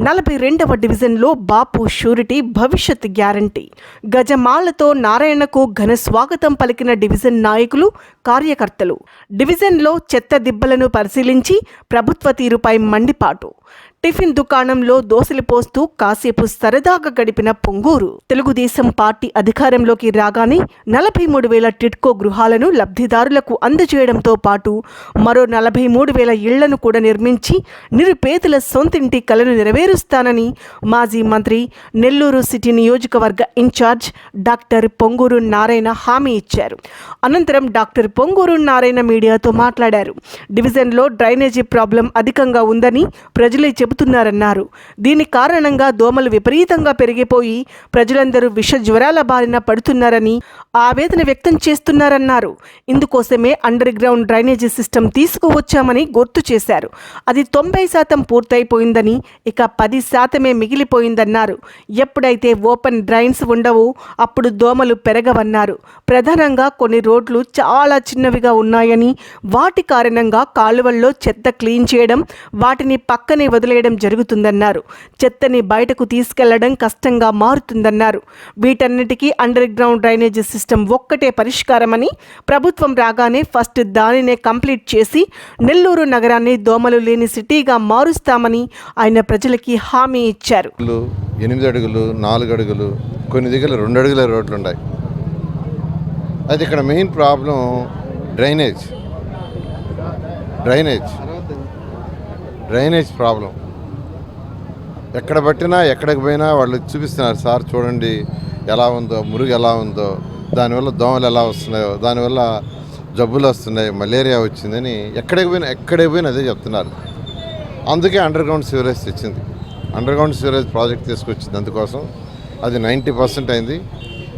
నలభై రెండవ డివిజన్లో బాపు షూరిటీ భవిష్యత్ గ్యారంటీ. గజమాలతో నారాయణకు ఘన స్వాగతం పలికిన డివిజన్ నాయకులు కార్యకర్తలు. డివిజన్లో చెత్త దిబ్బలను పరిశీలించి ప్రభుత్వ తీరుపై మండిపాటు. టిఫిన్ దుకాణంలో దోసలు పోస్తూ కాసేపు సరదాగా గడిపిన పొంగూరు. తెలుగుదేశం పార్టీ అధికారంలోకి రాగానే నలభై మూడు వేల టిట్కో గృహాలను లబ్ధిదారులకు అందజేయడంతో పాటు మరో నలభై మూడు వేల ఇళ్ళను కూడా నిర్మించి నిరుపేదల సొంతింటి కలను నెరవేరుస్తానని మాజీ మంత్రి నెల్లూరు సిటీ నియోజకవర్గ ఇన్ఛార్జ్ డాక్టర్ పొంగూరు నారాయణ హామీ ఇచ్చారు. అనంతరం డాక్టర్ పొంగూరు నారాయణ మీడియాతో మాట్లాడారు. డివిజన్లో డ్రైనేజీ ప్రాబ్లం అధికంగా ఉందని ప్రజలే చెబుతున్నారన్నారు. దీని కారణంగా దోమలు విపరీతంగా పెరిగిపోయి ప్రజలందరూ విష జ్వరాల బారిన పడుతున్నారని ఆవేదన వ్యక్తం చేస్తున్నారన్నారు. ఇందుకోసమే అండర్ గ్రౌండ్ డ్రైనేజీ సిస్టమ్ తీసుకువచ్చామని గుర్తు చేశారు. అది తొంభై శాతం పూర్తయిపోయిందని ఇక పది శాతమే మిగిలిపోయిందన్నారు. ఎప్పుడైతే ఓపెన్ డ్రైన్స్ ఉండవో అప్పుడు దోమలు పెరగవన్నారు. ప్రధానంగా కొన్ని రోడ్లు చాలా చిన్నవిగా ఉన్నాయని వాటి కారణంగా కాలువల్లో చెత్త క్లీన్ చేయడం వాటిని పక్కనే వదిలేయడం జరుగుతుందన్నారు. చెత్తని బయటకు తీసుకెళ్ళడం కష్టంగా మారుతుందన్నారు. వీటన్నిటికీ అండర్ గ్రౌండ్ డ్రైనేజీ సిస్టమ్ ఒక్కటే పరిష్కారమని ప్రభుత్వం రాగానే ఫస్ట్ దానినే కంప్లీట్ చేసి నెల్లూరు నగరాన్ని దోమలు లేని సిటీగా మారుస్తామని ఆయన ప్రజలకి హామీ ఇచ్చారు. ఎనిమిది అడుగులు నాలుగు అడుగులు కొన్ని దగ్గర రెండు అడుగుల రోడ్లు ఉన్నాయి. అయితే ఇక్కడ main problem drainage. Drainage. Drainage problem. ఎక్కడ పట్టినా ఎక్కడికి పోయినా వాళ్ళు చూపిస్తున్నారు సార్ చూడండి ఎలా ఉందో మురుగు ఎలా ఉందో దానివల్ల దోమలు ఎలా వస్తున్నాయో దానివల్ల జబ్బులు వస్తున్నాయి మలేరియా వచ్చిందని ఎక్కడికి పోయినా ఎక్కడికి పోయినా అదే చెప్తున్నారు. అందుకే అండర్ గ్రౌండ్ సివరేజ్ తెచ్చింది. అండర్ గ్రౌండ్ సివరేజ్ ప్రాజెక్ట్ తీసుకొచ్చింది. అందుకోసం అది నైంటీ పర్సెంట్ అయింది.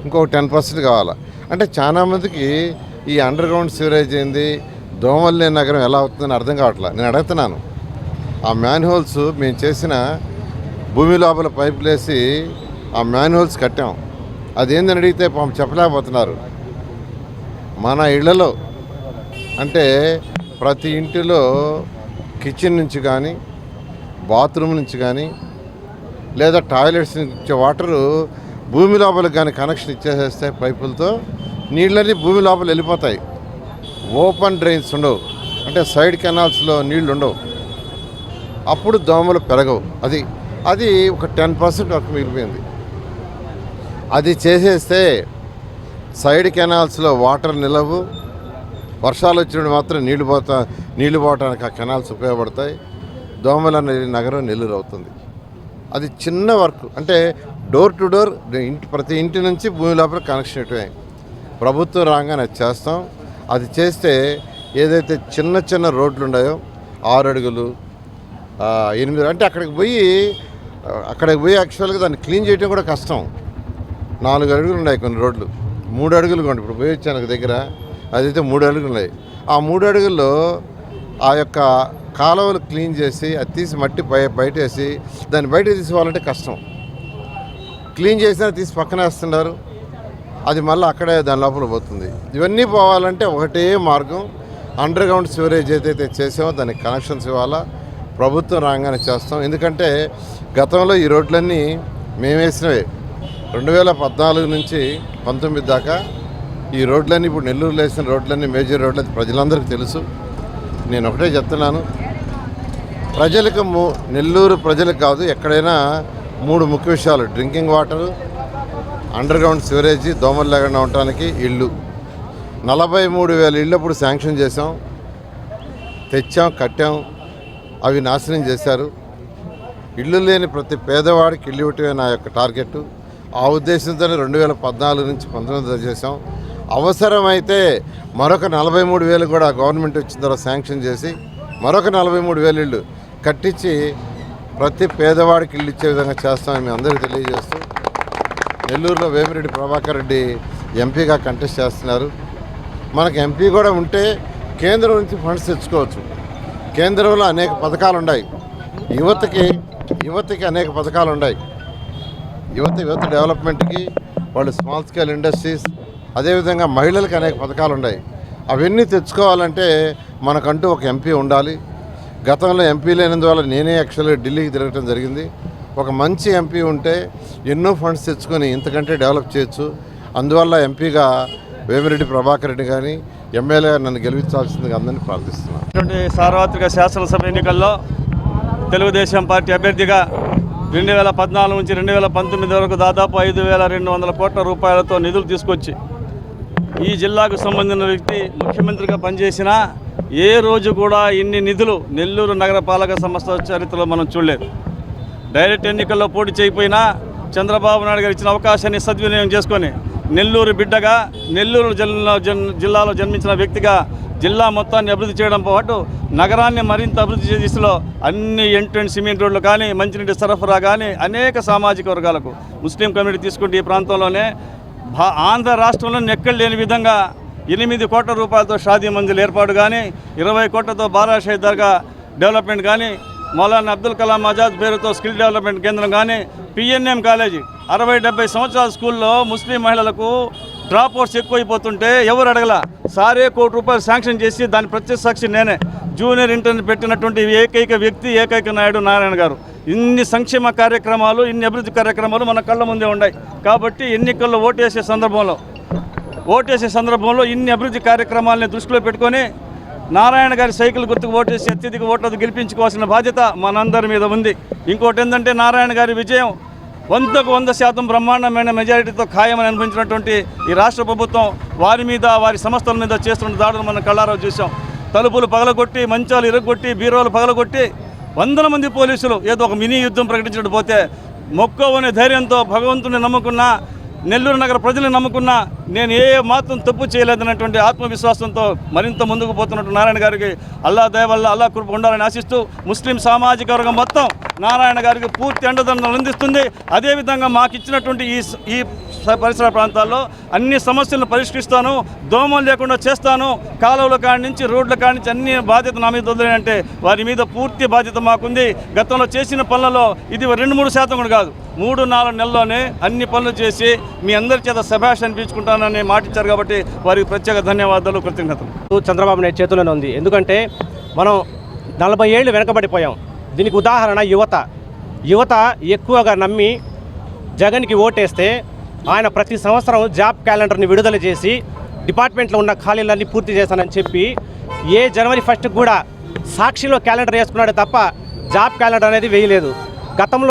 ఇంకొక టెన్ పర్సెంట్ కావాలా. అంటే చాలా మందికి ఈ అండర్ గ్రౌండ్ సివరేజ్ ఏంది దోమలు లేని నగరం ఎలా అవుతుందని అర్థం కావట్లేదు నేను అడుగుతున్నాను. ఆ మ్యాన్హోల్స్ మేము చేసిన భూమి లోపల పైపులు వేసి ఆ మాన్యువల్స్ కట్టాం. కట్టాం అదేందని అడిగితే పాపం చెప్పలేకపోతున్నారు. మన ఇళ్ళలో అంటే ప్రతి ఇంటిలో కిచెన్ నుంచి కానీ బాత్రూమ్ నుంచి కానీ లేదా టాయిలెట్స్ నుంచి వాటరు భూమి లోపలికి కానీ కనెక్షన్ ఇచ్చేసేస్తే పైపులతో నీళ్ళన్నీ భూమి లోపల వెళ్ళిపోతాయి. ఓపెన్ డ్రైన్స్ ఉండవు. అంటే సైడ్ కెనాల్స్లో నీళ్ళు ఉండవు అప్పుడు దోమలు పెరగవు. అది అది ఒక టెన్ పర్సెంట్ వరకు మిగిలిపోయింది. అది చేసేస్తే సైడ్ కెనాల్స్లో వాటర్ నిలవు. వర్షాలు వచ్చినప్పుడు మాత్రం నీళ్ళు పోతా నీళ్ళు పోవడానికి ఆ కెనాల్స్ ఉపయోగపడతాయి. దోమల నగరం నెల్లూరు అవుతుంది. అది చిన్న వర్క్. అంటే డోర్ టు డోర్ ఇంటి ప్రతి ఇంటి నుంచి భూమి లోపల కనెక్షన్ ఇటువే. ప్రభుత్వం రాగానే అది చేస్తాం. అది చేస్తే ఏదైతే చిన్న చిన్న రోడ్లు ఉన్నాయో ఆరు అడుగులు ఎనిమిది అంటే అక్కడికి పోయి అక్కడికి పోయి యాక్చువల్గా దాన్ని క్లీన్ చేయడం కూడా కష్టం. నాలుగు అడుగులు ఉన్నాయి కొన్ని రోడ్లు. మూడు అడుగులు కొండి. ఇప్పుడు పోయి వచ్చాను దగ్గర అదైతే మూడు అడుగులు ఉన్నాయి. ఆ మూడు అడుగుల్లో ఆ యొక్క కాలువలు క్లీన్ చేసి అది తీసి మట్టి బయ బయట వేసి దాన్ని బయట తీసుకోవాలంటే కష్టం. క్లీన్ చేసినా తీసి పక్కన వేస్తున్నారు. అది మళ్ళీ అక్కడే దాని లోపల పోతుంది. ఇవన్నీ పోవాలంటే ఒకటే మార్గం. అండర్ గ్రౌండ్ సివరేజ్ ఏదైతే చేసామో దానికి కనెక్షన్స్ ఇవ్వాలా? ప్రభుత్వం రాగానే చేస్తాం. ఎందుకంటే గతంలో ఈ రోడ్లన్నీ మేమేసినవే రెండు వేల పద్నాలుగు నుంచి పంతొమ్మిది దాకా ఈ రోడ్లన్నీ ఇప్పుడు నెల్లూరులో వేసిన రోడ్లన్నీ మేజర్ రోడ్లు ప్రజలందరికీ తెలుసు. నేను ఒకటే చెప్తున్నాను. ప్రజలకు ము- నెల్లూరు ప్రజలకు కాదు ఎక్కడైనా మూడు ముఖ్య విషయాలు. Drinking water underground sewerage దోమలు లేకుండా ఉండటానికి ఇళ్ళు. నలభై మూడు వేల ఇళ్ళు అప్పుడు శాంక్షన్ చేసాం తెచ్చాం కట్టాం. అవి నాశనం చేశారు. ఇల్లు లేని ప్రతి పేదవాడికి ఇల్లు ఇవ్వటమే నా యొక్క టార్గెట్. ఆ ఉద్దేశంతోనే రెండు వేల పద్నాలుగు నుంచి పంతొమ్మిది చేసాం అవసరమైతే మరొక నలభై మూడు వేలు కూడా గవర్నమెంట్ వచ్చిన తర్వాత శాంక్షన్ చేసి మరొక నలభై మూడు వేలు ఇళ్ళు కట్టించి ప్రతి పేదవాడికి ఇల్లు ఇచ్చే విధంగా చేస్తామని మేము అందరికీ తెలియజేస్తూ నెల్లూరులో వేమిరెడ్డి ప్రభాకర్ రెడ్డి ఎంపీగా కంటెస్ట్ చేస్తున్నారు. మనకు ఎంపీ కూడా ఉంటే కేంద్రం నుంచి ఫండ్స్ తెచ్చుకోవచ్చు. కేంద్రంలో అనేక పథకాలు ఉన్నాయి యువతకి యువతకి అనేక పథకాలు ఉన్నాయి యువత యువత డెవలప్మెంట్కి వాళ్ళు స్మాల్ స్కేల్ ఇండస్ట్రీస్ అదేవిధంగా మహిళలకు అనేక పథకాలు ఉన్నాయి అవన్నీ తెచ్చుకోవాలంటే మనకంటూ ఒక ఎంపీ ఉండాలి. గతంలో ఎంపీ లేనందువల్ల నేనే యాక్చువల్గా ఢిల్లీకి తిరగటం జరిగింది. ఒక మంచి ఎంపీ ఉంటే ఎన్నో ఫండ్స్ తెచ్చుకొని ఇంతకంటే డెవలప్ చేయొచ్చు. అందువల్ల ఎంపీగా వేమిరెడ్డి ప్రభాకర్ రెడ్డి కానీ ఎమ్మెల్యే నన్ను గెలిపించాల్సిందిగా అందరినీ ప్రార్థిస్తున్నాను. ఇటువంటి సార్వత్రిక శాసనసభ ఎన్నికల్లో తెలుగుదేశం పార్టీ అభ్యర్థిగా రెండు వేల పద్నాలుగు నుంచి రెండు వేల పంతొమ్మిది వరకు దాదాపు ఐదు వేల రెండు వందల కోట్ల రూపాయలతో నిధులు తీసుకొచ్చి ఈ జిల్లాకు సంబంధించిన వ్యక్తి ముఖ్యమంత్రిగా పనిచేసిన ఏ రోజు కూడా ఇన్ని నిధులు నెల్లూరు నగరపాలక సంస్థ చరిత్రలో మనం చూడలేదు. డైరెక్ట్ ఎన్నికల్లో పోటీ చేయకపోయినా చంద్రబాబు నాయుడు గారు ఇచ్చిన అవకాశాన్ని సద్వినియోగం చేసుకొని నెల్లూరు బిడ్డగా నెల్లూరు జిల్లా జన్- జిల్లాలో జన్మించిన వ్యక్తిగా జిల్లా మొత్తాన్ని అభివృద్ధి చేయడం పాటు నగరాన్ని మరింత అభివృద్ధి చేసే దిశలో అన్ని ఎంట్రెంట్ సిమెంట్ రోడ్లు కానీ మంచినీటి సరఫరా కానీ అనేక సామాజిక వర్గాలకు ముస్లిం కమ్యూనిటీ తీసుకుంటే ఈ ప్రాంతంలోనే భా- ఆంధ్ర రాష్ట్రంలో ఎక్కడ లేని విధంగా ఎనిమిది కోట్ల రూపాయలతో షాదీ మంజిల్ ఏర్పాటు కానీ ఇరవై కోట్లతో బారా దర్గా డెవలప్మెంట్ కానీ మౌలానా అబ్దుల్ కలాం ఆజాద్ పేరుతో స్కిల్ డెవలప్మెంట్ కేంద్రం కానీ పిఎన్ఎం కాలేజీ అరవై డెబ్బై సంవత్సరాల స్కూల్లో ముస్లిం మహిళలకు డ్రాప్ అవుట్స్ ఎక్కువైపోతుంటే ఎవరు అడగల? సారే కోటి రూపాయలు శాంక్షన్ చేసి దాని ప్రత్యక్ష సాక్షి నేనే. జూనియర్ ఇంటర్ని పెట్టినటువంటి ఏకైక వ్యక్తి ఏకైక నాయుడు నారాయణ గారు. ఇన్ని సంక్షేమ కార్యక్రమాలు ఇన్ని అభివృద్ధి కార్యక్రమాలు మన కళ్ళ ముందే ఉన్నాయి. కాబట్టి ఎన్నికల్లో ఓటేసే సందర్భంలో ఓటేసే సందర్భంలో ఇన్ని అభివృద్ధి కార్యక్రమాలని దృష్టిలో పెట్టుకొని నారాయణ గారి సైకిల్ గుర్తుకు ఓటేసి అత్యధిక ఓట్లతో గెలిపించుకోవాల్సిన బాధ్యత మనందరి మీద ఉంది. ఇంకోటి ఏంటంటే నారాయణ గారి విజయం వందకు వంద శాతం బ్రహ్మాండమైన మెజారిటీతో ఖాయమని అనిపించినటువంటి ఈ రాష్ట్ర ప్రభుత్వం వారి మీద వారి సంస్థల మీద చేస్తున్న దాడులు మనం కళ్ళారా చూసాం తలుపులు పగలగొట్టి మంచాలు ఇరగొట్టి బీరోలు పగలగొట్టి వందల మంది పోలీసులు ఏదో ఒక మినీ యుద్ధం ప్రకటించడం పోతే మొక్కవనే ధైర్యంతో భగవంతుని నమ్ముకున్న నెల్లూరు నగర ప్రజలను నమ్ముకున్న నేను ఏ మాత్రం తప్పు చేయలేదన్నటువంటి ఆత్మవిశ్వాసంతో మరింత ముందుకు పోతున్నట్టు నారాయణ గారికి అల్లా దయవల్ల అల్లా కృప ఉండాలని ఆశిస్తూ ముస్లిం సామాజిక వర్గం మొత్తం నారాయణ గారికి పూర్తి అండదండలు అందిస్తుంది. అదేవిధంగా మాకు ఇచ్చినటువంటి ఈ ఈ పరిసర ప్రాంతాల్లో అన్ని సమస్యలను పరిష్కరిస్తాను. దోమలు లేకుండా చేస్తాను. కాలువల కాడి నుంచి రోడ్ల కాడి నుంచి అన్ని బాధ్యత నా మీద వదిలేనంటే వారి మీద పూర్తి బాధ్యత మాకుంది. గతంలో చేసిన పనులలో ఇది రెండు మూడు శాతం కూడా కాదు. మూడు నాలుగు నెలల్లోనే అన్ని పనులు చేసి మీ అందరి చేత శభాష్ అనిపించుకుంటానని మాటిచ్చారు కాబట్టి వారికి ప్రత్యేక ధన్యవాదాలు కృతజ్ఞతలు. చంద్రబాబు నాయుడు చేతుల్లోనే ఉంది. ఎందుకంటే మనం నలభై ఏళ్ళు వెనకబడిపోయాం. దీనికి ఉదాహరణ యువత. యువత ఎక్కువగా నమ్మి జగన్కి ఓటేస్తే ఆయన ప్రతి సంవత్సరం జాబ్ క్యాలెండర్ని విడుదల చేసి డిపార్ట్మెంట్లో ఉన్న ఖాళీలన్నీ పూర్తి చేశానని చెప్పి ఏ జనవరి ఫస్ట్ కూడా సాక్షిలో క్యాలెండర్ వేసుకున్నాడే తప్ప జాబ్ క్యాలెండర్ అనేది వేయలేదు. గతంలో